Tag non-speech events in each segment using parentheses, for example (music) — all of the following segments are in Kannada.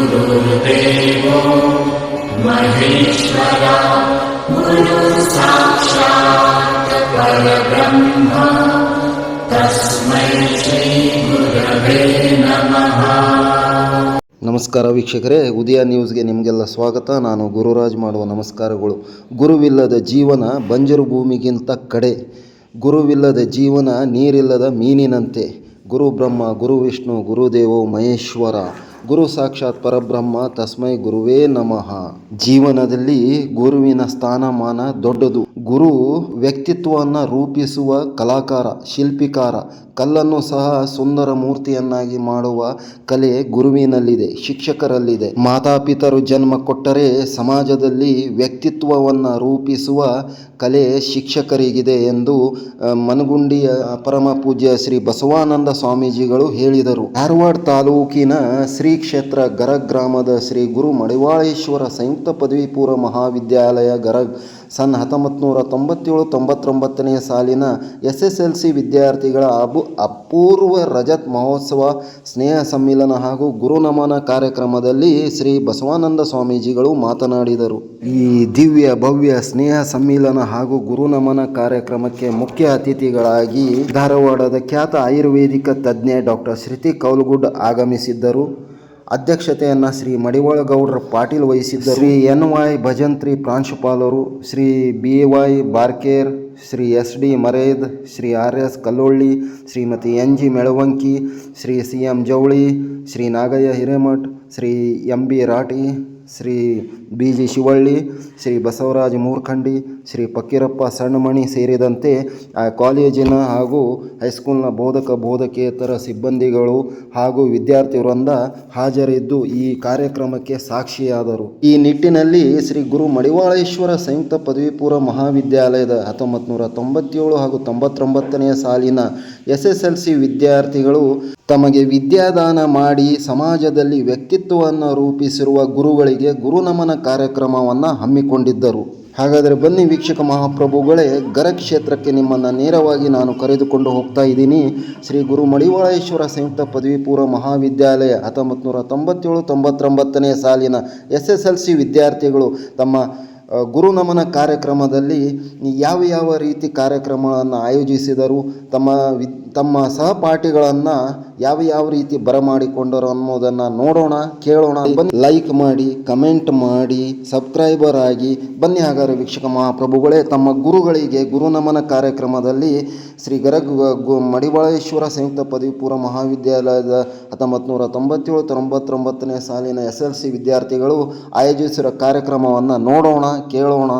गुरुर्देवो महेश्वरा गुरुः साक्षात् परब्रह्म तस्मै श्रीगुरवे नमः ನಮಸ್ಕಾರ ವೀಕ್ಷಕರೇ ಉದಯ ನ್ಯೂಸ್ಗೆ ನಿಮಗೆಲ್ಲ ಸ್ವಾಗತ ನಾನು ಗುರುರಾಜ್ ಮಾಡುವ ನಮಸ್ಕಾರಗಳು ಗುರುವಿಲ್ಲದ ಜೀವನ ಬಂಜರು ಭೂಮಿಗಿಂತ ಕಡೆ ಗುರುವಿಲ್ಲದ ಜೀವನ ನೀರಿಲ್ಲದ ಮೀನಿನಂತೆ ಗುರು ಬ್ರಹ್ಮ ಗುರು ವಿಷ್ಣು ಗುರುದೇವೋ ಮಹೇಶ್ವರ ಗುರು ಸಾಕ್ಷಾತ್ ಪರಬ್ರಹ್ಮ ತಸ್ಮೈ ಗುರುವೇ ನಮಃ. ಜೀವನದಲ್ಲಿ ಗುರುವಿನ ಸ್ಥಾನಮಾನ ದೊಡ್ಡದು. ಗುರು ವ್ಯಕ್ತಿತ್ವವನ್ನು ರೂಪಿಸುವ ಕಲಾಕಾರ, ಶಿಲ್ಪಿಕಾರ ಕಲ್ಲನ್ನು ಸಹ ಸುಂದರ ಮೂರ್ತಿಯನ್ನಾಗಿ ಮಾಡುವ ಕಲೆ ಗುರುವಿನಲ್ಲಿದೆ, ಶಿಕ್ಷಕರಲ್ಲಿದೆ. ಮಾತಾಪಿತರು ಜನ್ಮ ಕೊಟ್ಟರೆ ಸಮಾಜದಲ್ಲಿ ವ್ಯಕ್ತಿತ್ವವನ್ನು ರೂಪಿಸುವ ಕಲೆ ಶಿಕ್ಷಕರಿಗಿದೆ ಎಂದು ಮನಗುಂಡಿಯ ಪರಮ ಪೂಜ್ಯ ಶ್ರೀ ಬಸವಾನಂದ ಸ್ವಾಮೀಜಿಗಳು ಹೇಳಿದರು. ಧಾರವಾಡ ತಾಲೂಕಿನ ಶ್ರೀ ಕ್ಷೇತ್ರ ಗರಗ್ರಾಮದ ಗ್ರಾಮದ ಶ್ರೀ ಗುರು ಮಡಿವಾಳೇಶ್ವರ ಸಂಯುಕ್ತ ಪದವಿ ಪೂರ್ವ ಮಹಾವಿದ್ಯಾಲಯ ಗರಗ್ ಸನ್ ಹತ್ತೊಂಬತ್ತು ನೂರ ತೊಂಬತ್ತೇಳು ತೊಂಬತ್ತೊಂಬತ್ತನೆಯ ಸಾಲಿನ ಎಸ್ ಎಸ್ ಎಲ್ ಸಿ ವಿದ್ಯಾರ್ಥಿಗಳ ಅಬು ಅಪೂರ್ವ ರಜತ್ ಮಹೋತ್ಸವ ಸ್ನೇಹ ಸಮ್ಮಿಲನ ಹಾಗೂ ಗುರುನಮನ ಕಾರ್ಯಕ್ರಮದಲ್ಲಿ ಶ್ರೀ ಬಸವಾನಂದ ಸ್ವಾಮೀಜಿಗಳು ಮಾತನಾಡಿದರು. ಈ ದಿವ್ಯ ಭವ್ಯ ಸ್ನೇಹ ಸಮ್ಮಿಲನ ಹಾಗೂ ಗುರುನಮನ ಕಾರ್ಯಕ್ರಮಕ್ಕೆ ಮುಖ್ಯ ಅತಿಥಿಗಳಾಗಿ ಧಾರವಾಡದ ಖ್ಯಾತ ಆಯುರ್ವೇದಿಕ ತಜ್ಞೆ ಡಾಕ್ಟರ್ ಶ್ರುತಿ ಕೌಲ್ಗುಡ್ ಆಗಮಿಸಿದ್ದರು. ಅಧ್ಯಕ್ಷತೆಯನ್ನು ಶ್ರೀ ಮಡಿವಾಳ ಗೌಡ್ರ ಪಾಟೀಲ್ ವಹಿಸಿದ್ದರು. ಶ್ರೀ ಎನ್ ವೈ ಭಜಂತ್ರಿ ಪ್ರಾಂಶುಪಾಲರು, Shri B Y Barker, Shri S D Mared, Shri R S Kallolli, Shrimati N G Melavanki, Shri C M Javali, Shri Nagayya Hiremath, Shri M B Rati Shri B G Shivalli, Shri Basavaraja Murkhandi, Shri Pakkirappa Sannamani ಸೇರಿದಂತೆ ಆ ಕಾಲೇಜಿನ ಹಾಗೂ ಹೈಸ್ಕೂಲ್ನ ಬೋಧಕ ಬೋಧಕೇತರ ಸಿಬ್ಬಂದಿಗಳು ಹಾಗೂ ವಿದ್ಯಾರ್ಥಿ ವೃಂದ ಹಾಜರಿದ್ದು ಈ ಕಾರ್ಯಕ್ರಮಕ್ಕೆ ಸಾಕ್ಷಿಯಾದರು. ಈ ನಿಟ್ಟಿನಲ್ಲಿ ಶ್ರೀ ಗುರು ಮಡಿವಾಳೇಶ್ವರ ಸಂಯುಕ್ತ ಪದವಿಪೂರ್ವ ಮಹಾವಿದ್ಯಾಲಯದ ಹತ್ತೊಂಬತ್ತು ನೂರ ತೊಂಬತ್ತೇಳು ಹಾಗೂ ತೊಂಬತ್ತೊಂಬತ್ತನೆಯ ಸಾಲಿನ ಎಸ್ ವಿದ್ಯಾರ್ಥಿಗಳು ತಮಗೆ ವಿದ್ಯಾದಾನ ಮಾಡಿ ಸಮಾಜದಲ್ಲಿ ವ್ಯಕ್ತಿತ್ವವನ್ನು ರೂಪಿಸಿರುವ ಗುರುಗಳಿಗೆ ಗುರುನಮನ ಕಾರ್ಯಕ್ರಮವನ್ನು ಹಮ್ಮಿಕೊಂಡಿದ್ದರು. ಹಾಗಾದರೆ ಬನ್ನಿ ವೀಕ್ಷಕ ಮಹಾಪ್ರಭುಗಳೇ ಗರಕ್ಷೇತ್ರಕ್ಕೆ ನಿಮ್ಮನ್ನು ನೇರವಾಗಿ ನಾನು ಕರೆದುಕೊಂಡು ಹೋಗ್ತಾ ಇದ್ದೀನಿ. ಶ್ರೀ ಗುರು ಮಡಿವಾಳೇಶ್ವರ ಸಂಯುಕ್ತ ಪದವಿ ಪೂರ್ವ ಮಹಾವಿದ್ಯಾಲಯ ಹತ್ತೊಂಬತ್ತು ನೂರ ತೊಂಬತ್ತೇಳು ತೊಂಬತ್ತೊಂಬತ್ತನೇ ಸಾಲಿನ ಎಸ್ ಎಸ್ ಎಲ್ ಸಿ ವಿದ್ಯಾರ್ಥಿಗಳು ತಮ್ಮ ಗುರುನಮನ ಕಾರ್ಯಕ್ರಮದಲ್ಲಿ ಯಾವ ಯಾವ ರೀತಿ ಕಾರ್ಯಕ್ರಮಗಳನ್ನು ಆಯೋಜಿಸಿದರು ತಮ್ಮ ವಿ ತಮ್ಮ ಸಹಪಾಠಿಗಳನ್ನು ಯಾವ ಯಾವ ರೀತಿ ಬರಮಾಡಿಕೊಂಡರು ಅನ್ನೋದನ್ನು ನೋಡೋಣ, ಕೇಳೋಣ. ಬನ್ನಿ ಲೈಕ್ ಮಾಡಿ ಕಮೆಂಟ್ ಮಾಡಿ ಸಬ್ಸ್ಕ್ರೈಬರ್ ಆಗಿ. ಬನ್ನಿ ಹಾಗಾದರೆ ವೀಕ್ಷಕ ಮಹಾಪ್ರಭುಗಳೇ, ತಮ್ಮ ಗುರುಗಳಿಗೆ ಗುರುನಮನ ಕಾರ್ಯಕ್ರಮದಲ್ಲಿ ಶ್ರೀ ಗರಗ್ ಮಡಿವಾಳೇಶ್ವರ ಸಂಯುಕ್ತ ಪದವಿಪೂರ್ವ ಮಹಾವಿದ್ಯಾಲಯದ ಹತ್ತೊಂಬತ್ತು ನೂರ ತೊಂಬತ್ತೇಳು ತೊಂಬತ್ತೊಂಬತ್ತನೇ ಸಾಲಿನ ಎಸ್ ಎಲ್ ಸಿ ವಿದ್ಯಾರ್ಥಿಗಳು ಆಯೋಜಿಸಿರೋ ಕಾರ್ಯಕ್ರಮವನ್ನು ನೋಡೋಣ, ಕೇಳೋಣ.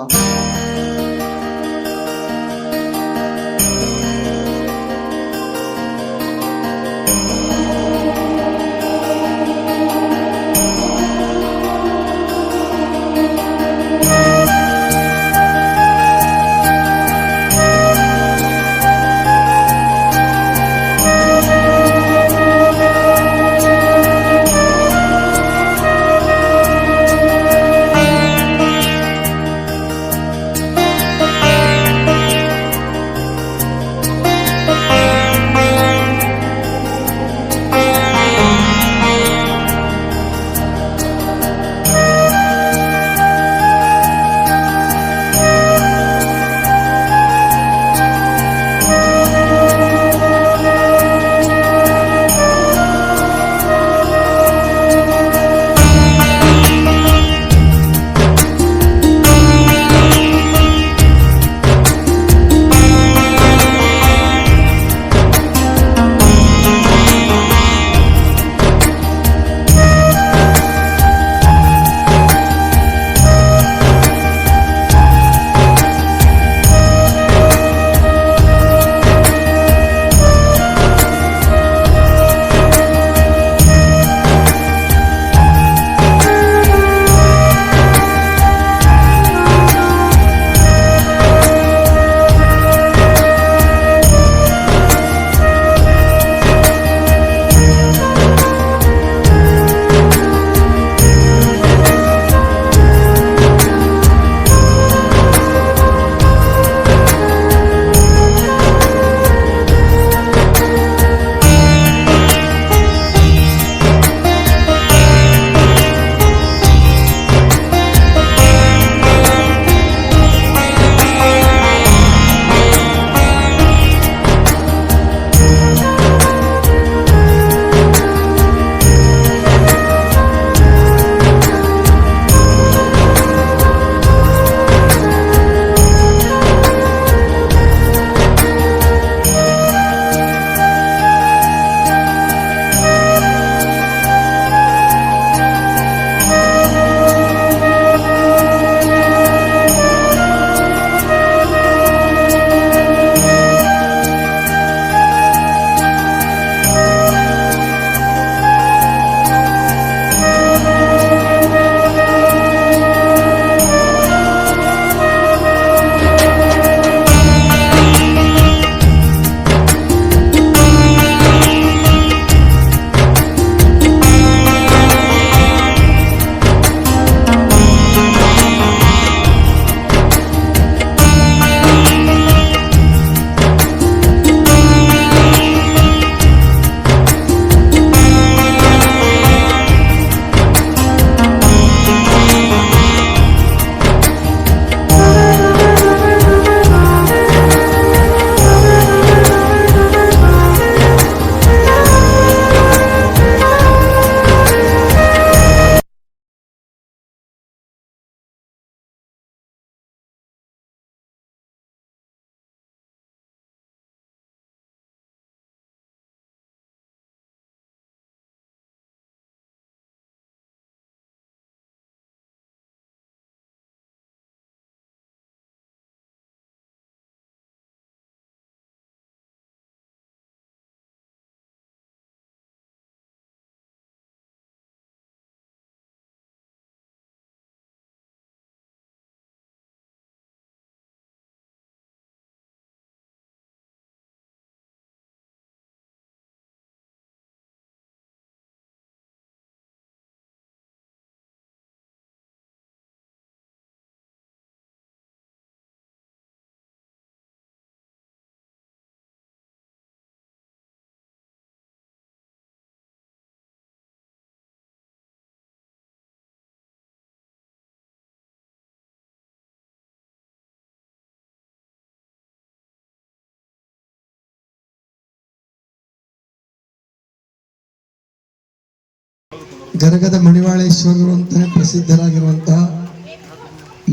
ಗರಗದ ಮಣಿವಾಳೇಶ್ವರರು ಅಂತಲೇ ಪ್ರಸಿದ್ಧರಾಗಿರುವಂತಹ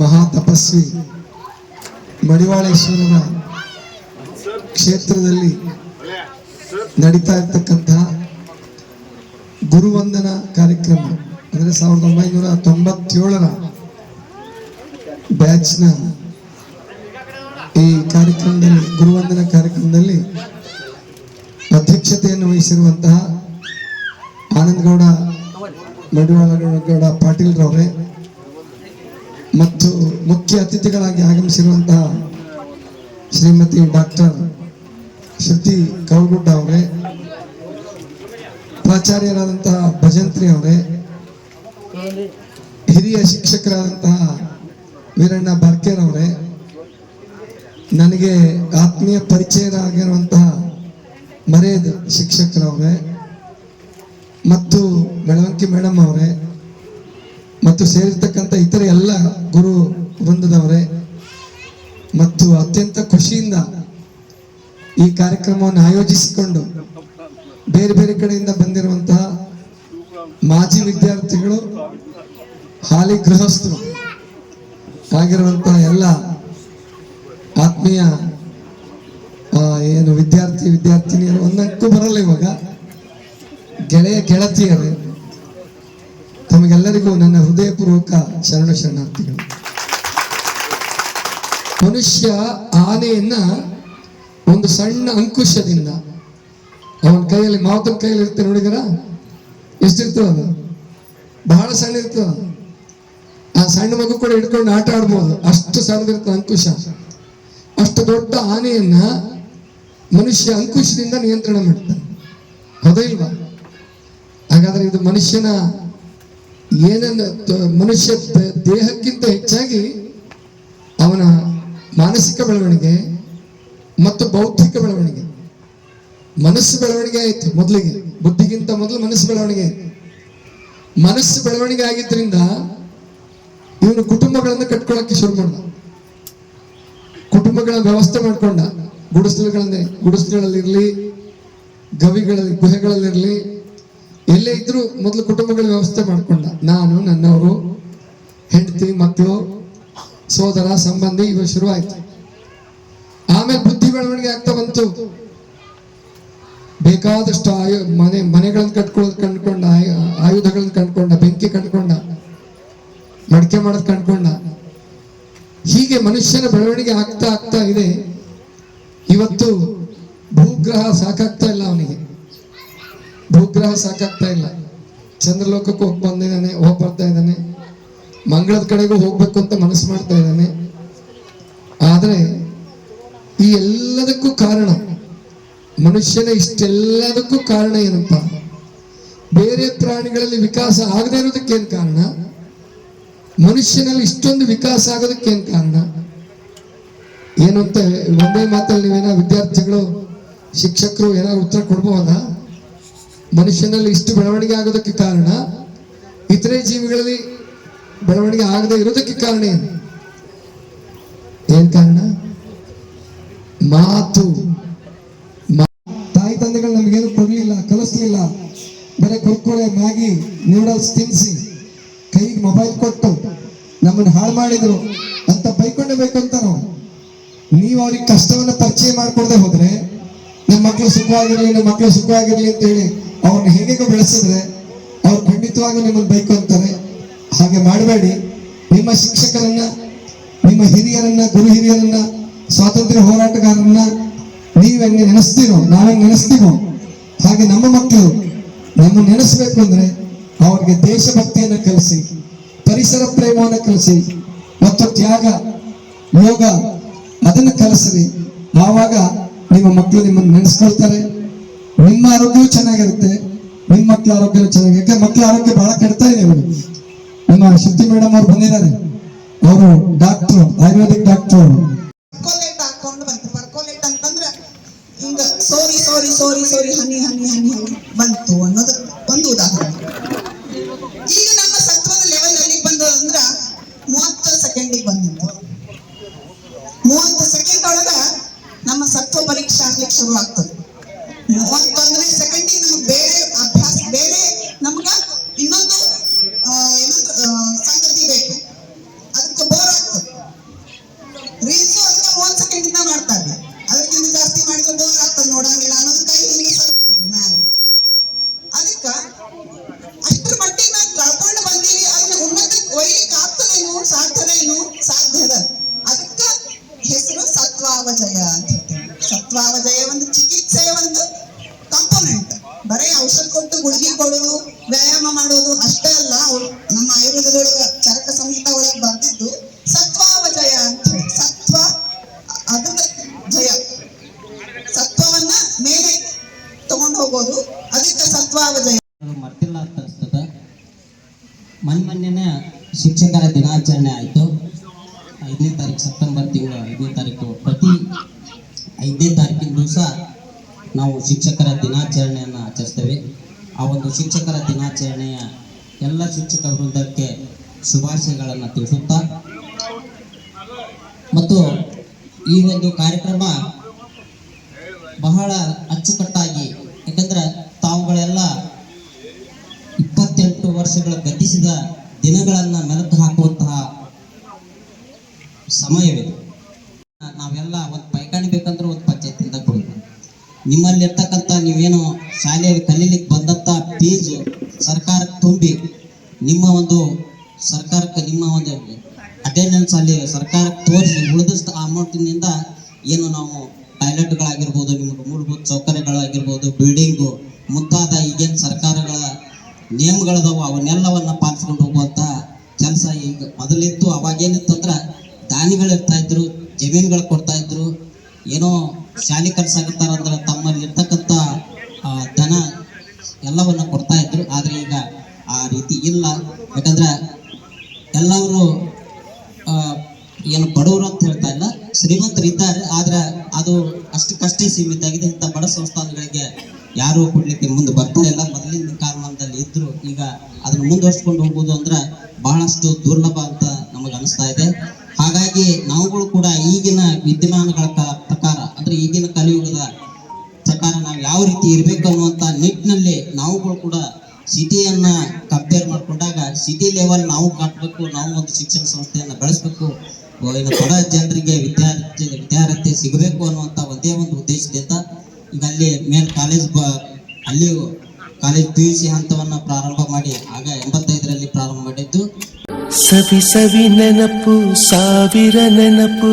ಮಹಾ ತಪಸ್ವಿ ಮಡಿವಾಳೇಶ್ವರರ ಕ್ಷೇತ್ರದಲ್ಲಿ ನಡೀತಾ ಇರ್ತಕ್ಕಂತಹ ಗುರುವಂದನ ಕಾರ್ಯಕ್ರಮ, ಅಂದರೆ ಸಾವಿರದ ಒಂಬೈನೂರ ತೊಂಬತ್ತೇಳರ ಬ್ಯಾಚ್ನ ಈ ಕಾರ್ಯಕ್ರಮದಲ್ಲಿ, ಗುರುವಂದನ ಕಾರ್ಯಕ್ರಮದಲ್ಲಿ ಅಧ್ಯಕ್ಷತೆಯನ್ನು ವಹಿಸಿರುವಂತಹ ಆನಂದಗೌಡ ಮಡಿವಾಳಗೌಡ ಪಾಟೀಲ್ರವರೇ. ಮತ್ತು ಮುಖ್ಯ ಅತಿಥಿಗಳಾಗಿ ಆಗಮಿಸಿರುವಂತಹ ಶ್ರೀಮತಿ ಡಾಕ್ಟರ್ ಶ್ರುತಿ ಕೌಗುಡ್ಡ ಅವರೇ, ಪ್ರಾಚಾರ್ಯರಾದಂತಹ ಭಜಂತ್ರಿ ಅವರೇ, ಹಿರಿಯ ಶಿಕ್ಷಕರಾದಂತಹ ವೀರಣ್ಣ ಬಾರ್ಕೇರ್ ಅವರೇ. ನನಗೆ ಆತ್ಮೀಯ ಪರಿಚಯರಾಗಿರುವಂತಹ ಮರೇದ್ ಶಿಕ್ಷಕರವರೇ. ಮತ್ತು ಬೆಳವಂಕಿ ಮೇಡಮ್ ಅವರೇ, ಮತ್ತು ಸೇರಿರ್ತಕ್ಕಂಥ ಇತರ ಎಲ್ಲ ಗುರು ವೃಂದದವರೇ, ಮತ್ತು ಅತ್ಯಂತ ಖುಷಿಯಿಂದ ಈ ಕಾರ್ಯಕ್ರಮವನ್ನು ಆಯೋಜಿಸಿಕೊಂಡು ಬೇರೆ ಬೇರೆ ಕಡೆಯಿಂದ ಬಂದಿರುವಂತಹ ಮಾಜಿ ವಿದ್ಯಾರ್ಥಿಗಳು, ಹಾಲಿ ಗೃಹಸ್ಥರು ಆಗಿರುವಂತಹ ಎಲ್ಲ ಆತ್ಮೀಯ ಏನು ವಿದ್ಯಾರ್ಥಿ, ವಿದ್ಯಾರ್ಥಿನಿಯರು ಒಂದಕ್ಕೂ ಬರಲ್ಲ ಇವಾಗ. ಗೆಳೆಯ ಗೆಳತಿಯರು, ತಮಗೆಲ್ಲರಿಗೂ ನನ್ನ ಹೃದಯಪೂರ್ವಕ ಶರಣ ಶರಣಾರ್ಥಿಗಳು. ಮನುಷ್ಯ ಆನೆಯನ್ನ ಒಂದು ಸಣ್ಣ ಅಂಕುಶದಿಂದ, ಅವನ ಕೈಯಲ್ಲಿ ಮಾವತನ ಕೈಯಲ್ಲಿ ಇರುತ್ತೆ ನೋಡಿದರ ಎಷ್ಟಿರ್ತದ ಅದು? ಬಹಳ ಸಣ್ಣ ಇರ್ತದ ಆ ಸಣ್ಣ ಮಗು ಕೂಡ ಹಿಡ್ಕೊಂಡು ಆಟ ಆಡ್ಬೋದು. ಅಷ್ಟು ಸಣ್ಣದಿರ್ತದೆ ಅಂಕುಶ. ಅಷ್ಟು ದೊಡ್ಡ ಆನೆಯನ್ನ ಮನುಷ್ಯ ಅಂಕುಶದಿಂದ ನಿಯಂತ್ರಣ ಮಾಡ್ತಾನೆ. ಹೌದಾ ಹಾಗಾದ್ರೆ ಇದು ಮನುಷ್ಯನ ಏನನ್ನ ಮನುಷ್ಯ ದೇಹಕ್ಕಿಂತ ಹೆಚ್ಚಾಗಿ ಅವನ ಮಾನಸಿಕ ಬೆಳವಣಿಗೆ ಮತ್ತು ಬೌದ್ಧಿಕ ಬೆಳವಣಿಗೆ. ಮನಸ್ಸು ಬೆಳವಣಿಗೆ ಆಯಿತು ಮೊದಲಿಗೆ. ಬುದ್ಧಿಗಿಂತ ಮೊದಲು ಮನಸ್ಸು ಬೆಳವಣಿಗೆ ಆಯ್ತು. ಮನಸ್ಸು ಬೆಳವಣಿಗೆ ಆಗಿದ್ದರಿಂದ ಇವನು ಕುಟುಂಬಗಳನ್ನು ಕಟ್ಕೊಳ್ಳೋಕೆ ಶುರು ಮಾಡ್ದ. ಕುಟುಂಬಗಳ ವ್ಯವಸ್ಥೆ ಮಾಡ್ಕೊಂಡ. ಗುಡಿಸಲುಗಳನ್ನೇ ಗುಡಿಸಲುಗಳಲ್ಲಿರ್ಲಿ, ಗವಿಗಳಲ್ಲಿ ಗುಹೆಗಳಲ್ಲಿರ್ಲಿ ಎಲ್ಲೇ ಇದ್ರು ಮೊದಲು ಕುಟುಂಬಗಳ ವ್ಯವಸ್ಥೆ ಮಾಡ್ಕೊಂಡ. ನಾನು, ನನ್ನವರು, ಹೆಂಡತಿ ಮಕ್ಕಳು ಸೋದರ, ಸಂಬಂಧಿ ಇವ ಶುರುವಾಯ್ತು. ಆಮೇಲೆ ಬುದ್ಧಿ ಬೆಳವಣಿಗೆ ಆಗ್ತಾ ಬಂತು. ಬೇಕಾದಷ್ಟು ಆಯು, ಮನೆ, ಮನೆಗಳನ್ನು ಕಟ್ಕೊಳ್ಳೋದು ಕಂಡ್ಕೊಂಡ ಆಯುಧಗಳನ್ನು ಕಂಡ್ಕೊಂಡ, ಬೆಂಕಿ ಕಂಡ್ಕೊಂಡ, ಮಡಿಕೆ ಮಾಡೋದು ಕಂಡ್ಕೊಂಡ. ಹೀಗೆ ಮನುಷ್ಯನ ಬೆಳವಣಿಗೆ ಆಗ್ತಾ ಆಗ್ತಾ ಇದೆ. ಇವತ್ತು ಭೂಗ್ರಹ ಸಾಕಾಗ್ತಾ ಇಲ್ಲ ಅವನಿಗೆ. ಭೂಗ್ರಹ ಸಾಕಾಗ್ತಾ ಇಲ್ಲ. ಚಂದ್ರಲೋಕಕ್ಕೆ ಹೋಗಿ ಬಂದಿದ್ದಾನೆ, ಹೋಗಿ ಬರ್ತಾ ಇದ್ದಾನೆ. ಮಂಗಳದ ಕಡೆಗೂ ಹೋಗ್ಬೇಕು ಅಂತ ಮನಸ್ಸು ಮಾಡ್ತಾ ಇದ್ದಾನೆ. ಆದರೆ ಈ ಎಲ್ಲದಕ್ಕೂ ಕಾರಣ, ಮನುಷ್ಯನ ಇಷ್ಟೆಲ್ಲದಕ್ಕೂ ಕಾರಣ ಏನಪ್ಪ ಬೇರೆ ಪ್ರಾಣಿಗಳಲ್ಲಿ ವಿಕಾಸ ಆಗದೇ ಏನ್ ಕಾರಣ? ಮನುಷ್ಯನಲ್ಲಿ ಇಷ್ಟೊಂದು ವಿಕಾಸ ಆಗೋದಕ್ಕೆ ಏನ್ ಕಾರಣ? ಏನು ಅಂತ ಒಂದೇ ಮಾತಲ್ಲಿ ನೀವೇನೋ ವಿದ್ಯಾರ್ಥಿಗಳು, ಶಿಕ್ಷಕರು ಏನಾದ್ರು ಉತ್ತರ ಕೊಡ್ಬೋದಾ? ಮನುಷ್ಯನಲ್ಲಿ ಇಷ್ಟು ಬೆಳವಣಿಗೆ ಆಗೋದಕ್ಕೆ ಕಾರಣ, ಇತರೆ ಜೀವಿಗಳಲ್ಲಿ ಬೆಳವಣಿಗೆ ಆಗದೆ ಇರೋದಕ್ಕೆ ಕಾರಣ ಏನು? ಏನ್ ಕಾರಣ? ಮಾತು. ತಾಯಿ ತಂದೆಗಳು ನಮಗೇನು ಕೊಡ್ಲಿಲ್ಲ, ಕಲಿಸ್ಲಿಲ್ಲ. ಬರೀ ಕುರ್ಕುರೆ, ಮ್ಯಾಗಿ, ನೂಡಲ್ಸ್ ತಿನ್ನಿಸಿ ಕೈಗೆ ಮೊಬೈಲ್ ಕೊಟ್ಟು ನಮ್ಮನ್ನು ಹಾಳು ಮಾಡಿದ್ರು, ಅಂತ ಬೈಕೊಂಡೇ ಬೇಕು ಅಂತ ನಾವು ನೀವು ಅವ್ರಿಗೆ ಕಷ್ಟವನ್ನು ಪರಿಚಯ ಮಾಡ್ಕೊಡದೆ ಹೋದ್ರೆ ನಮ್ಮ ಮಕ್ಕಳು ಸುಖವಾಗಿರಲಿ ನಮ್ಮ ಮಕ್ಕಳು ಸುಖವಾಗಿರಲಿ ಅಂತ ಹೇಳಿ ಅವ್ರನ್ನ ಹೇಗೆ ಬೆಳೆಸಿದ್ರೆ ಅವ್ರು ಖಂಡಿತವಾಗಿ ನಿಮ್ಮನ್ನು ಬೈಕೊಂತಾರೆ ಹಾಗೆ ಮಾಡಬೇಡಿ. ನಿಮ್ಮ ಶಿಕ್ಷಕರನ್ನ, ನಿಮ್ಮ ಹಿರಿಯರನ್ನ, ಗುರು ಹಿರಿಯರನ್ನ, ಸ್ವಾತಂತ್ರ್ಯ ಹೋರಾಟಗಾರರನ್ನ ನೀವು ಹೆಂಗೆ ನೆನೆಸ್ತೀರೋ, ನಾವೆಂಗೆ ನೆನೆಸ್ತೀವೋ, ಹಾಗೆ ನಮ್ಮ ಮಕ್ಕಳು ನಮ್ಮ ನೆನೆಸ್ಬೇಕು ಅಂದ್ರೆ ಅವ್ರಿಗೆ ದೇಶಭಕ್ತಿಯನ್ನು ಕಲಿಸಿ, ಪರಿಸರ ಪ್ರೇಮವನ್ನು ಕಲಿಸಿ, ಮತ್ತು ತ್ಯಾಗ, ಯೋಗ, ಅದನ್ನು ಕಲಿಸ್ರಿ. ಆವಾಗ ನಿಮ್ಮ ಮಕ್ಕಳು ನಿಮ್ಮನ್ನು ನೆನೆಸ್ಕೊಳ್ತಾರೆ. ನಿಮ್ಮ ಆರೋಗ್ಯವೂ ಚೆನ್ನಾಗಿರುತ್ತೆ. ನಿಮ್ಮ ಮಕ್ಕಳ ಆರೋಗ್ಯ ಚೆನ್ನಾಗಿ ಯಾಕೆ ಮಕ್ಕಳ ಆರೋಗ್ಯ ಬಹಳ ಕೆಡ್ತಾ ಇದೆ ಅವರು ನಮ್ಮ ಶುದ್ಧಿ ಮೇಡಮ್ ಅವ್ರು ಬಂದಿದ್ದಾರೆ. ಅವರು ಡಾಕ್ಟರ್, ಆಯುರ್ವೇದಿಕ್ ಡಾಕ್ಟರ್ ಅವರು. ಹಾಕೊಂಡು ಬಂತು. ಪರ್ಕೋಲೇಟ್ ಅಂತಂದ್ರ ಹಿಂಗ ಸೋರಿ ಸೋರಿ ಸೋರಿ ಸೋರಿ ಹನಿ ಹನಿ ಹನಿ ಹನಿ ಬಂತು ಅನ್ನೋದು ಒಂದು ಉದಾಹರಣೆ. ಈಗ ನಮ್ಮ ಸತ್ವದ ಲೆವೆಲ್ ಎಲ್ಲಿಗೆ ಬಂದದ ಅಂದ್ರ ಮೂವತ್ತು ಸೆಕೆಂಡಿಗೆ ಬಂದಿತ್ತು. ಮೂವತ್ತು ಸೆಕೆಂಡ್ ಒಳಗ ನಮ್ಮ ಸತ್ವ ಪರೀಕ್ಷೆ ಆಗ್ಲಿಕ್ಕೆ ಶುರು ಆಗ್ತದೆ ಸತ್ವಾವಜಯ ಒಂದು ಚಿಕಿತ್ಸೆಯ ಒಂದು ಕಾಂಪೋನೆಂಟ್ ಬರೀ ಔಷಧ ಕೊಟ್ಟು ಗುಳಿಗೆ ಕೊಡೋದು, ವ್ಯಾಯಾಮ ಮಾಡೋದು ಅಷ್ಟೇ ಅಲ್ಲ ನಮ್ಮ ಆಯುರ್ವೇದದೊಳಗ ಚರಕ ಸಂಹಿತ ಒಳಗೆ ಬರ್ತಿದ್ದು ಸತ್ವಾವಜಯ ಅಂತ ಸತ್ವ ಅದ್ರ ಜಯ. ಸತ್ವವನ್ನ ಮೇಲೆ ತಗೊಂಡು ಹೋಗೋದು, ಅದಕ್ಕೆ ಸತ್ವಾವಜಯ ಮರ್ತಿಲ್ಲ ಅಂತ ಮೊನ್ನೆ ಶಿಕ್ಷಕರ ದಿನಾಚರಣೆ ಆಯಿತು. ಐದನೇ ತಾರೀಕು ಸೆಪ್ಟೆಂಬರ್ ತಿಂಗಳು ಐದನೇ ತಾರೀಕು ಪ್ರತಿ ಐದನೇ ತಾರೀಕಿನ ದಿವಸ ನಾವು ಶಿಕ್ಷಕರ ದಿನಾಚರಣೆಯನ್ನು ಆಚರಿಸ್ತೇವೆ. ಆ ಒಂದು ಶಿಕ್ಷಕರ ದಿನಾಚರಣೆಯ ಎಲ್ಲ ಶಿಕ್ಷಕ ವೃಂದಕ್ಕೆ ಶುಭಾಶಯಗಳನ್ನು ತಿಳಿಸುತ್ತಾ, ಮತ್ತು ಈ ಒಂದು ಕಾರ್ಯಕ್ರಮ ಬಹಳ ಅಚ್ಚುಕಟ್ಟಾಗಿ, ಯಾಕಂದ್ರೆ ತಾವುಗಳೆಲ್ಲ ಇಪ್ಪತ್ತೆಂಟು ವರ್ಷಗಳ ಗತಿಸಿದ ದಿನಗಳನ್ನ ಮೆಲುಕು ಹಾಕುವಂತಹ ಸಮಯವಿದೆ. ನಾವೆಲ್ಲ ಒಂದು ಪೈಕಾಣಿ ಬೇಕಂದ್ರೆ ಒಂದು ಪಂಚಾಯತಿಂದ ಕೊಡೋದು ನಿಮ್ಮಲ್ಲಿ ಇರ್ತಕ್ಕಂಥ ನೀವೇನು ಶಾಲೆಯಲ್ಲಿ ಕಲೀಲಿಕ್ಕೆ ಬಂದಂಥ ಫೀಸು ಸರ್ಕಾರಕ್ಕೆ ತುಂಬಿ ನಿಮ್ಮ ಒಂದು ಸರ್ಕಾರಕ್ಕೆ ನಿಮ್ಮ ಒಂದು ಅಟೆಂಡೆನ್ಸ್ ಅಲ್ಲಿ ಸರ್ಕಾರಕ್ಕೆ ತೋರಿಸಿ ಉಳಿದಷ್ಟು ಅಮೌಂಟಿನಿಂದ ಏನು ನಾವು ಟಾಯ್ಲೆಟ್ಗಳಾಗಿರ್ಬೋದು ನಿಮಗೆ ಮೂಲಭೂತ ಸೌಕರ್ಯಗಳಾಗಿರ್ಬೋದು ಬಿಲ್ಡಿಂಗು ಮುಂತಾದ ಈಗೇನು ಸರ್ಕಾರಗಳ ನಿಯಮಗಳದವು ಅವನ್ನೆಲ್ಲವನ್ನು ಪಾಲಿಸ್ಕೊಂಡು ಹೋಗುವಂಥ ಕೆಲಸ ಈಗ ಮೊದಲಿತ್ತು. ಅವಾಗೇನಿತ್ತು ಅಂದ್ರೆ ದಾನಿಗಳು ಇರ್ತಾ ಇದ್ರು, ಜಮೀನುಗಳು ಕೊಡ್ತಾ ಇದ್ರು, ಏನೋ ಶಾಲೆ ಕಲ್ಸಾಕತ್ತಾರ ಅಂದ್ರೆ ತಮ್ಮಲ್ಲಿ ಇರ್ತಕ್ಕಂಥ ಧನ ಎಲ್ಲವನ್ನ ಕೊಡ್ತಾ ಇದ್ರು. ಆದ್ರೆ ಈಗ ಆ ರೀತಿ ಇಲ್ಲ. ಯಾಕಂದ್ರೆ ಎಲ್ಲವರು ಏನು ಬಡವರು ಅಂತ ಹೇಳ್ತಾ ಇಲ್ಲ. ಶ್ರೀಮಂತರು ಇದ್ದಾರೆ ಆದ್ರೆ ಅದು ಅಷ್ಟಕ್ಕಷ್ಟೇ ಸೀಮಿತ ಆಗಿದೆ. ಇಂಥ ಬಡ ಸಂಸ್ಥಾನಗಳಿಗೆ ಯಾರು ಕೊಡ್ಲಿಕ್ಕೆ ಮುಂದೆ ಬರ್ತಾ ಇಲ್ಲ. ಮೊದಲಿನ ಕಾಲಮಾನದಲ್ಲಿ ಇದ್ರು. ಈಗ ಅದನ್ನ ಮುಂದುವರ್ಸ್ಕೊಂಡು ಹೋಗುವುದು ಅಂದ್ರೆ ಬಹಳಷ್ಟು ದುರ್ಲಭ ಅಂತ ನಮಗೆ ಅನಿಸ್ತಾ ಇದೆ. ಸಿಟಿಯನ್ನ ಕಂಪೇರ್ ಮಾಡ್ಕೊಂಡಾಗ ಸಿಟಿ ಲೆವೆಲ್ ನಾವು ಕಟ್ಟಬೇಕು ನಾವು ಒಂದು ಶಿಕ್ಷಣ ಸಂಸ್ಥೆಯನ್ನ ಬೆಳೆಸಬೇಕು ಇನ್ನು ಬಡ ಜನರಿಗೆ ವಿದ್ಯಾರ್ಥಿ ವಿದ್ಯಾರ್ಥಿ ಸಿಗಬೇಕು ಅನ್ನುವಂಥ ಒಂದೇ ಒಂದು ಉದ್ದೇಶದಿಂದ ಈಗ ಅಲ್ಲಿ ಮೇಲ್ ಕಾಲೇಜ್ ಬ, ಅಲ್ಲಿ ಕಾಲೇಜ್ ಪಿ ಯು ಸಿ ಹಂತವನ್ನು ಪ್ರಾರಂಭ ಮಾಡಿ, ಆಗ ಎಂಬತ್ತೈದರಲ್ಲಿ ಪ್ರಾರಂಭ ಮಾಡಿದ್ದು. ಸವಿ ಸವಿ ನೆನಪು, ಸಾವಿರ ನೆನಪು.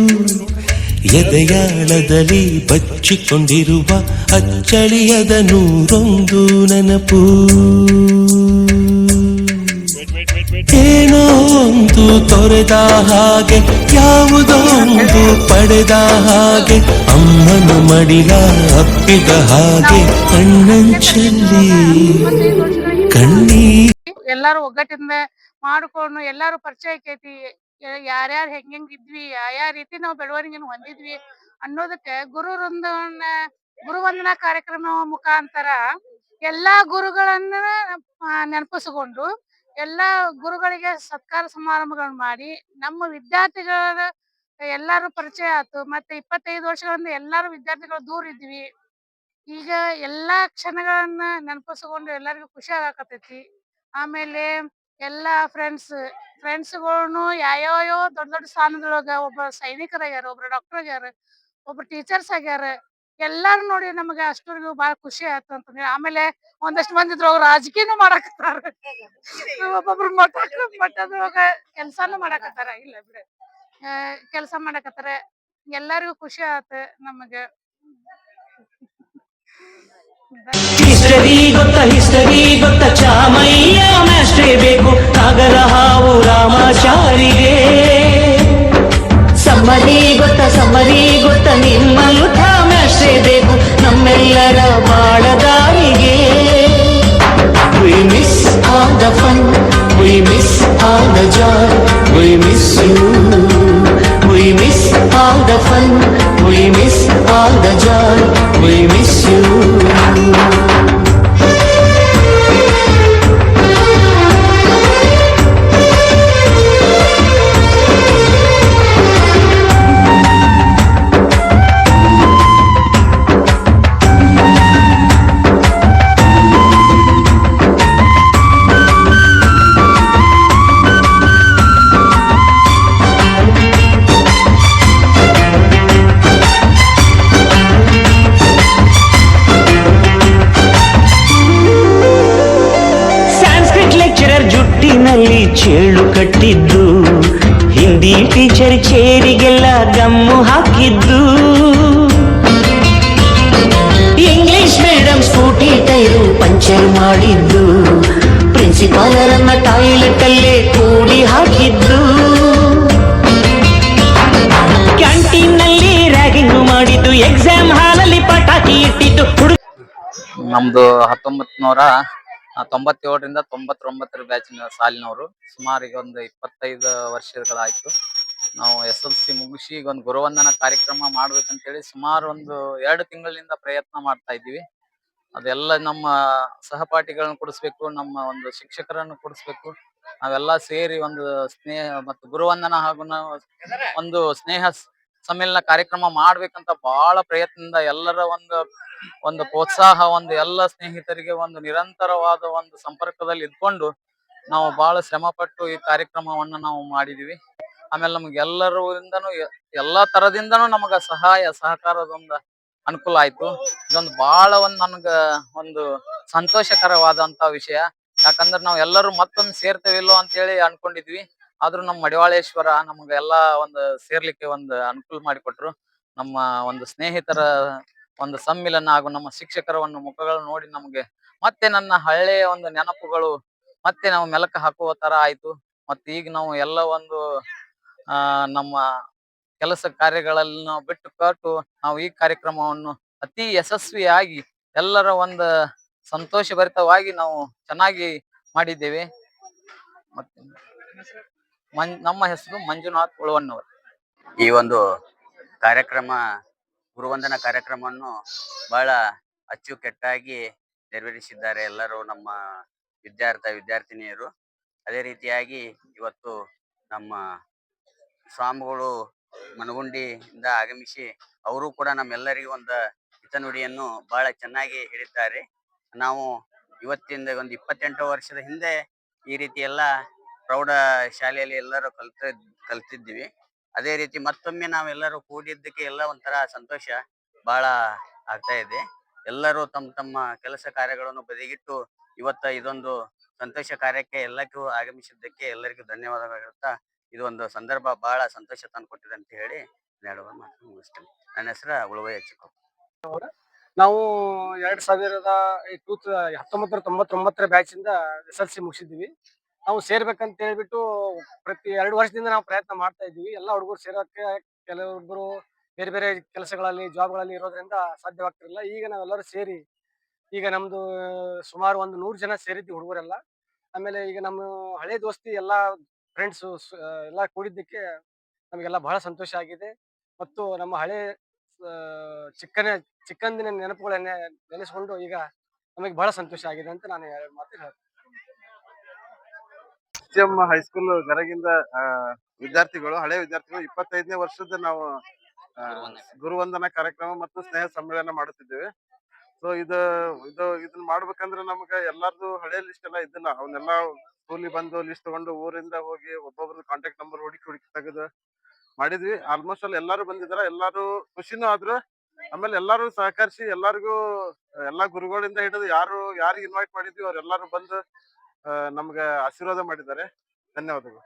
ಎದೆಯಾಳದಲ್ಲಿ ಬಚ್ಚಿಕೊಂಡಿರುವ ಅಚ್ಚಳಿಯದ ನೂರೊಂದು ನೆನಪು. ಏನೋ ಒಂದು ತೊರೆದ ಹಾಗೆ ಯಾವುದೋ ಒಂದು ಪಡೆದ ಹಾಗೆ, ಅಮ್ಮನ ಮಡಿಲ ಅಪ್ಪಿದ ಹಾಗೆ ಕಣ್ಣಂಚಲ್ಲಿ ಕಣ್ಣೀ ಎಲ್ಲಾರು ಒಗ್ಗಟ್ಟಿಂದ ಮಾಡಿಕೊಂಡು ಎಲ್ಲಾರು ಪರಿಚಯ ಯಾರ್ಯಾರು ಹೆಂಗ್ ಹೆಂಗ್ ಇದ್ವಿ ಯಾವ ರೀತಿ ನಾವು ಬೆಳವಣಿಗೆನ ಹೊಂದಿದ್ವಿ ಅನ್ನೋದಕ್ಕೆ ಗುರು ವೃಂದವನ್ನ ಗುರುವಂದನಾ ಕಾರ್ಯಕ್ರಮ ಮುಖಾಂತರ ಎಲ್ಲಾ ಗುರುಗಳನ್ನ ನೆನಪಿಸಿಕೊಂಡು ಎಲ್ಲಾ ಗುರುಗಳಿಗೆ ಸತ್ಕಾರ ಸಮಾರಂಭಗಳನ್ನ ಮಾಡಿ ನಮ್ಮ ವಿದ್ಯಾರ್ಥಿಗಳ ಎಲ್ಲಾರು ಪರಿಚಯ ಆತು. ಮತ್ತೆ ಇಪ್ಪತ್ತೈದು ವರ್ಷಗಳಿಂದ ಎಲ್ಲಾರು ವಿದ್ಯಾರ್ಥಿಗಳು ದೂರ ಇದ್ವಿ. ಈಗ ಎಲ್ಲಾ ಕ್ಷಣಗಳನ್ನ ನೆನಪಿಸಿಕೊಂಡು ಎಲ್ಲರಿಗೂ ಖುಷಿ ಆಗಾಕತೈತಿ ಆಮೇಲೆ ಎಲ್ಲಾ ಫ್ರೆಂಡ್ಸ್ ಫ್ರೆಂಡ್ಸ್ಗಳನ್ನು ಯಾವ್ಯಾವ ದೊಡ್ಡ ದೊಡ್ಡ ಸ್ಥಾನದೊಳಗ ಒಬ್ಬ ಸೈನಿಕರಾಗ್ಯಾರ ಒಬ್ರು ಡಾಕ್ಟರ್ ಆಗ್ಯಾರ ಒಬ್ರು ಟೀಚರ್ಸ್ ಆಗ್ಯಾರ ಎಲ್ಲಾರು ನೋಡಿ ನಮಗೆ ಅಷ್ಟರಿಗೂ ಬಹಳ ಖುಷಿ ಆಯ್ತು ಅಂತ ಆಮೇಲೆ ಒಂದಷ್ಟು ಮಂದಿ ಇದ್ರು ರಾಜಕೀಯನು ರಾಜಕೀಯನೂ ಮಾಡಾಕತ್ತಾರ. (laughs) ಒಬ್ಬೊಬ್ರು ಮಠ ಮಠದೊಳಗ ಕೆಲ್ಸಾನು ಮಾಡಾಕತ್ತಾರ. ಇಲ್ಲ ಬಿಡ. ಕೆಲಸ ಮಾಡಾಕತ್ತಾರ. ಎಲ್ಲರಿಗೂ ಖುಷಿ ಆತ ನಮಗೆ. ಹಿಸ್ಟರಿ ಗೊತ್ತ ಹಿಸ್ಟರಿ ಗೊತ್ತ ಚಾಮಯ್ಯ. ಬೇಕು ಕಾಗರ ಹಾವು ರಾಮಾಚಾರಿಗೆ ಸಮ್ಮರಿ ಗೊತ್ತ ಸಮ್ಮರಿ ಗೊತ್ತ ನಿಮ್ಮಂಥ ಮ್ಯಾಸ್ಟ್ರೇ ಬೇಕು ನಮ್ಮೆಲ್ಲರ ಬಾಳದಾರಿಗೆ We miss all the fun, we miss all the joy, we miss you. We miss all the fun, we miss all the joy, we miss you. ಪ್ರಿನ್ಸಿಪಾಲರನ್ನ ಟಾಯ್ಲೆಟ್ ಕೂಡಿ ಹಾಕಿದ್ದು. ಕ್ಯಾಂಟೀನ್ನಲ್ಲಿ ರ್ಯಾಗಿಂಗ್ ಮಾಡಿದ್ದು, ಎಕ್ಸಾಮ್ ಹಾಲಲ್ಲಿ ಪಟಾಕಿ ಇಟ್ಟಿದ್ದು. ನಮ್ದು ಹತ್ತೊಂಬತ್ ನೂರ ತೊಂಬತ್ತೇಳರಿಂದ ತೊಂಬತ್ತೊಂಬತ್ತರ ಬ್ಯಾಚಿನ ಸಾಲಿನವರು. ಸುಮಾರು ಈಗ ಒಂದು ಇಪ್ಪತ್ತೈದು ವರ್ಷಗಳಾಯಿತು. ನಾವು ಎಸ್ ಎಲ್ ಸಿ ಮುಗಿಸಿ ಈಗ ಒಂದು ಗುರುವಂದನ ಕಾರ್ಯಕ್ರಮ ಮಾಡ್ಬೇಕಂತೇಳಿ ಸುಮಾರು ಒಂದು ಎರಡು ತಿಂಗಳಿಂದ ಪ್ರಯತ್ನ ಮಾಡ್ತಾ ಇದ್ದೀವಿ. ಅದೆಲ್ಲ ನಮ್ಮ ಸಹಪಾಠಿಗಳನ್ನ ಕೊಡಿಸ್ಬೇಕು, ನಮ್ಮ ಒಂದು ಶಿಕ್ಷಕರನ್ನು ಕೊಡಿಸ್ಬೇಕು. ನಾವೆಲ್ಲ ಸೇರಿ ಒಂದು ಸ್ನೇಹ ಮತ್ತು ಗುರುವಂದನ ಹಾಗೂ ಒಂದು ಸ್ನೇಹ ಸಮ್ಮೇಳನ ಕಾರ್ಯಕ್ರಮ ಮಾಡ್ಬೇಕಂತ ಬಹಳ ಪ್ರಯತ್ನದಿಂದ ಎಲ್ಲರ ಒಂದು ಒಂದು ಪ್ರೋತ್ಸಾಹ, ಒಂದು ಎಲ್ಲ ಸ್ನೇಹಿತರಿಗೆ ಒಂದು ನಿರಂತರವಾದ ಒಂದು ಸಂಪರ್ಕದಲ್ಲಿ ಇದ್ಕೊಂಡು ನಾವು ಬಹಳ ಶ್ರಮ ಪಟ್ಟು ಈ ಕಾರ್ಯಕ್ರಮವನ್ನ ನಾವು ಮಾಡಿದೀವಿ. ಆಮೇಲೆ ನಮ್ಗೆ ಎಲ್ಲರಿಂದನೂ ಎ- ಎಲ್ಲಾ ತರದಿಂದನೂ ನಮಗ ಸಹಾಯ ಸಹಕಾರದ ಒಂದು ಅನುಕೂಲ ಆಯ್ತು. ಇದೊಂದು ಬಹಳ ಒಂದ್ ನನ್ಗ ಒಂದು ಸಂತೋಷಕರವಾದಂತ ವಿಷಯ. ಯಾಕಂದ್ರೆ ನಾವ್ ಎಲ್ಲರೂ ಮತ್ತೊಮ್ಮೆ ಸೇರ್ತೇವಿಲ್ಲೋ ಅಂತ ಹೇಳಿ ಅನ್ಕೊಂಡಿದ್ವಿ. ಆದ್ರೂ ನಮ್ಮ ಮಡಿವಾಳೇಶ್ವರ ನಮ್ಗೆಲ್ಲಾ ಒಂದು ಸೇರ್ಲಿಕ್ಕೆ ಒಂದು ಅನುಕೂಲ ಮಾಡಿಕೊಟ್ರು. ನಮ್ಮ ಒಂದು ಸ್ನೇಹಿತರ ಒಂದು ಸಮ್ಮಿಲನ ಹಾಗೂ ನಮ್ಮ ಶಿಕ್ಷಕರ ಒಂದು ಮುಖಗಳು ನೋಡಿ ನಮ್ಗೆ ಮತ್ತೆ ನನ್ನ ಹಳೆಯ ಒಂದು ನೆನಪುಗಳು ಮತ್ತೆ ನಾವು ಮೆಲಕ ಹಾಕುವ ತರ ಆಯ್ತು. ಮತ್ತೆ ಈಗ ನಾವು ಎಲ್ಲ ಒಂದು, ಆ, ನಮ್ಮ ಕೆಲಸ ಕಾರ್ಯಗಳಲ್ಲಿ ನಾವು ಬಿಟ್ಟು ಕೊಟ್ಟು ನಾವು ಈ ಕಾರ್ಯಕ್ರಮವನ್ನು ಅತಿ ಯಶಸ್ವಿಯಾಗಿ ಎಲ್ಲರ ಒಂದು ಸಂತೋಷಭರಿತವಾಗಿ ನಾವು ಚೆನ್ನಾಗಿ ಮಾಡಿದ್ದೇವೆ. ಮತ್ತೆ ನಮ್ಮ ಹೆಸರು ಮಂಜುನಾಥ್ ಉಳುವನ್ನವರು ಈ ಒಂದು ಕಾರ್ಯಕ್ರಮ, ಗುರುವಂದನ ಕಾರ್ಯಕ್ರಮವನ್ನು ಬಹಳ ಅಚ್ಚುಕಟ್ಟಾಗಿ ನೆರವೇರಿಸಿದ್ದಾರೆ ಎಲ್ಲರೂ ನಮ್ಮ ವಿದ್ಯಾರ್ಥ ವಿದ್ಯಾರ್ಥಿನಿಯರು. ಅದೇ ರೀತಿಯಾಗಿ ಇವತ್ತು ನಮ್ಮ ಸ್ವಾಮಿಗಳು ಮನಗುಂಡಿಯಿಂದ ಆಗಮಿಸಿ ಅವರು ಕೂಡ ನಮ್ಮೆಲ್ಲರಿಗೂ ಒಂದು ಹಿತನುಡಿಯನ್ನು ಬಹಳ ಚೆನ್ನಾಗಿ ಹೇಳಿದ್ದಾರೆ. ನಾವು ಇವತ್ತಿಂದ ಒಂದು ಇಪ್ಪತ್ತೆಂಟು ವರ್ಷದ ಹಿಂದೆ ಈ ರೀತಿ ಎಲ್ಲ ಪ್ರೌಢ ಶಾಲೆಯಲ್ಲಿ ಎಲ್ಲರೂ ಕಲ್ತ ಕಲ್ತಿದ್ವಿ ಅದೇ ರೀತಿ ಮತ್ತೊಮ್ಮೆ ನಾವೆಲ್ಲರೂ ಕೂಡಿದ್ದಕ್ಕೆ ಎಲ್ಲ ಒಂಥರ ಸಂತೋಷ ಬಹಳ ಆಗ್ತಾ ಇದೆ. ಎಲ್ಲರೂ ತಮ್ಮ ತಮ್ಮ ಕೆಲಸ ಕಾರ್ಯಗಳನ್ನು ಬದಿಗಿಟ್ಟು ಇವತ್ತ ಇದೊಂದು ಸಂತೋಷ ಕಾರ್ಯಕ್ಕೆ ಎಲ್ಲಕ್ಕೂ ಆಗಮಿಸಿದ್ದಕ್ಕೆ ಎಲ್ಲರಿಗೂ ಧನ್ಯವಾದಗಳು ಹೇಳ್ತಾ ಇದು ಒಂದು ಸಂದರ್ಭ ಬಹಳ ಸಂತೋಷ ತಂದ್ಕೊಟ್ಟಿದೆ ಅಂತ ಹೇಳಿ ಮಾತು ಮುಗಿಸ್ತೇನೆ. ನನ್ನ ಹೆಸರು ಉಳುವಯ್ಯ ಚಿಕ್ಕ ನಾವು ಎರಡ್ ಸಾವಿರದ ಟೂ ಹತ್ತೊಂಬತ್ತರ ತೊಂಬತ್ತೊಂಬತ್ತರ ಬ್ಯಾಚ್ ಇಂದ ಎಸ್ ಎಲ್ ಸಿ ಮುಗಿಸಿದ್ವಿ ನಾವು ಸೇರ್ಬೇಕಂತ ಹೇಳ್ಬಿಟ್ಟು ಪ್ರತಿ ಎರಡು ವರ್ಷದಿಂದ ನಾವು ಪ್ರಯತ್ನ ಮಾಡ್ತಾ ಇದ್ವಿ ಎಲ್ಲ ಹುಡುಗರು ಸೇರೋಕೆ, ಕೆಲವೊಬ್ರು ಬೇರೆ ಬೇರೆ ಕೆಲಸಗಳಲ್ಲಿ ಜಾಬ್ಗಳಲ್ಲಿ ಇರೋದ್ರಿಂದ ಸಾಧ್ಯವಾಗ್ತಿರಲಿಲ್ಲ. ಈಗ ನಾವೆಲ್ಲರೂ ಸೇರಿ, ಈಗ ನಮ್ದು ಸುಮಾರು ಒಂದು ನೂರು ಜನ ಸೇರಿದ್ವಿ ಹುಡುಗರೆಲ್ಲ. ಆಮೇಲೆ ಈಗ ನಮ್ಮ ಹಳೆ ದೋಸ್ತಿ ಎಲ್ಲ ಫ್ರೆಂಡ್ಸು ಎಲ್ಲ ಕೂಡಿದ್ದಕ್ಕೆ ನಮಗೆಲ್ಲ ಬಹಳ ಸಂತೋಷ ಆಗಿದೆ. ಮತ್ತು ನಮ್ಮ ಹಳೆ ಚಿಕ್ಕನ ಚಿಕ್ಕಂದಿನ ನೆನಪುಗಳನ್ನ ನೆನೆಸ್ಕೊಂಡು ಈಗ ನಮಗೆ ಬಹಳ ಸಂತೋಷ ಆಗಿದೆ ಅಂತ ನಾನು ಎರಡು ಮಾತು ಹೇಳ್ತೀನಿ ಹೈ ಹೈಸ್ಕೂಲ್ ಗರಗಿಂದ ವಿದ್ಯಾರ್ಥಿಗಳು ಹಳೆ ವಿದ್ಯಾರ್ಥಿಗಳು ಇಪ್ಪತ್ತೈದನೇ ವರ್ಷದ ನಾವು ಗುರುವಂದನ. ಗುರುವಂದನಾ ಕಾರ್ಯಕ್ರಮ ಮತ್ತು ಸ್ನೇಹ ಸಮ್ಮೇಳನ ಮಾಡುತ್ತಿದ್ದೇವೆ. ಸೊ ಇದು ಇದು ಇದನ್ನ ಮಾಡ್ಬೇಕಂದ್ರೆ ನಮ್ಗೆ ಎಲ್ಲಾರ್ದು ಹಳೆ ಲಿಸ್ಟ್ ಎಲ್ಲ ಇದ್ದಿಲ್ಲ. ಅವನ್ನೆಲ್ಲ ಸ್ಕೂಲಿಗೆ ಬಂದು ಲಿಸ್ಟ್ ತಗೊಂಡು ಊರಿಂದ ಹೋಗಿ ಒಬ್ಬೊಬ್ರದ್ದು ಕಾಂಟ್ಯಾಕ್ಟ್ ನಂಬರ್ ಹುಡುಕಿ ಹುಡುಕಿ ತೆಗೆದು ಮಾಡಿದ್ವಿ. ಆಲ್ಮೋಸ್ಟ್ ಅಲ್ಲಿ ಎಲ್ಲಾರು ಬಂದಿದಾರ. ಎಲ್ಲಾರು ಖುಷಿನೂ ಆದ್ರು. ಆಮೇಲೆ ಎಲ್ಲಾರು ಸಹಕರಿಸಿ ಎಲ್ಲಾರ್ಗು, ಎಲ್ಲಾ ಗುರುಗಳಿಂದ ಹಿಡಿದು ಯಾರು, ಯಾರಿಗೆ ಇನ್ವೈಟ್ ಮಾಡಿದ್ವಿ, ಅವ್ರೆಲ್ಲಾರು ಬಂದು ನಮ್ಗೆ ಆಶೀರ್ವಾದ ಮಾಡಿದ್ದಾರೆ. ಧನ್ಯವಾದಗಳು.